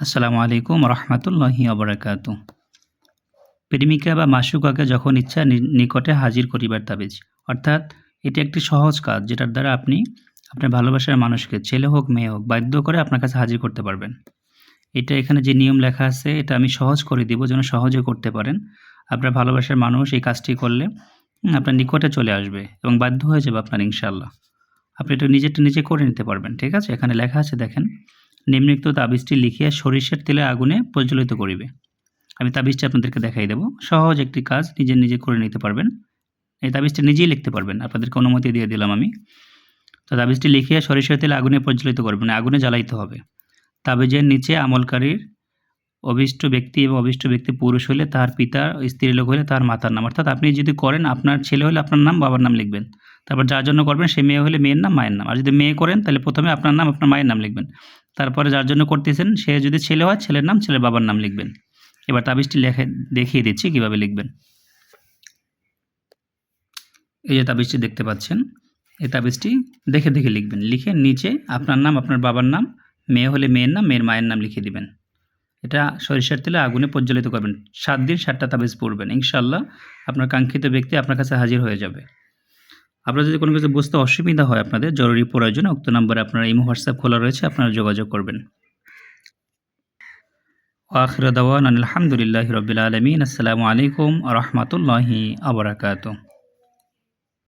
আসসালামু আলাইকুম রহমতুল্লাহি অবরাকাত প্রেমিকা বা মাসুকাকে যখন ইচ্ছা নিকটে হাজির করিবার তাবিজ, অর্থাৎ এটি একটি সহজ কাজ যেটার দ্বারা আপনি আপনার ভালোবাসার মানুষকে, ছেলে হোক, মেয়ে হোক, বাধ্য করে আপনার কাছে হাজির করতে পারবেন। এটা এখানে যে নিয়ম লেখা আছে, এটা আমি সহজ করে দিব যেন সহজে করতে পারেন। আপনার ভালোবাসার মানুষ এই কাজটি করলে আপনার নিকটে চলে আসবে এবং বাধ্য হয়ে যাবে আপনার ইনশাল্লাহ আপনি এটা নিজেরটা নিজে করে নিতে পারবেন, ঠিক আছে? এখানে লেখা আছে, দেখেন নিম্নলিখিত তাবিজটি লিখিয়া সরিষার তেলে আগুনে প্রজ্বলিত করিবে। আমি তাবিজটি আপনাদেরকে দেখাই দেব। সহজ একটি কাজ, নিজে নিজে করে নিতে পারবেন। এই তাবিজটি নিজেই লিখতে পারবেন। আপনাদেরকে অনুমতি দিয়ে দিলাম আমি। তো তাবিজটি লিখিয়া সরিষার তেলে আগুনে প্রজ্বলিত করবেন আগুনে জ্বালাইতে হবে। তাবিজের নিচে আমলকারীর অভিষ্ট ব্যক্তি এবং অভিষ্ট ব্যক্তি পুরুষ হলে তার পিতা স্ত্রী লোক হলে তার মাতার নাম। অর্থাৎ আপনি যদি করেন, আপনার ছেলে হলে আপনার নাম, বাবার নাম লিখবেন। তারপর যার জন্য করবেন, সে মেয়ে হলে মেয়ের নাম, মায়ের নাম। আর যদি মেয়ে করেন, তাহলে প্রথমে আপনার নাম, আপনার মায়ের নাম লিখবেন। তারপরে যার জন্য করতেছেন, সে যদি ছেলে হয়, ছেলের নাম, ছেলের বাবার নাম লিখবেন। এবার তাবিজটি লেখে, দেখিয়ে দিচ্ছি কীভাবে লিখবেন। এই যে তাবিজটি দেখতে পাচ্ছেন, এই তাবিজটি দেখে দেখে লিখবেন। লিখে নিচে আপনার নাম, আপনার বাবার নাম, মেয়ে হলে মেয়ের নাম, মেয়ের মায়ের নাম লিখে দিবেন। এটা সরিষার তেলে আগুনে প্রজ্বলিত করবেন। সাত দিন সাতটা তাবিজ পড়বেন। ইনশাল্লাহ আপনার কাঙ্ক্ষিত ব্যক্তি আপনার কাছে হাজির হয়ে যাবে। আপনার যদি কোনো কিছু বুঝতে অসুবিধা হয় আপনাদের, জরুরি প্রয়োজন, উক্ত নম্বরে আপনার ইমো, হোয়াটসঅ্যাপ খোলা রয়েছে, আপনারা যোগাযোগ করবেন। আখির দাওয়ান আলহামদুলিল্লাহ রবিল আলমিন, আসসালামু আলাইকুম রহমতুল্লাহি আবরাকাতু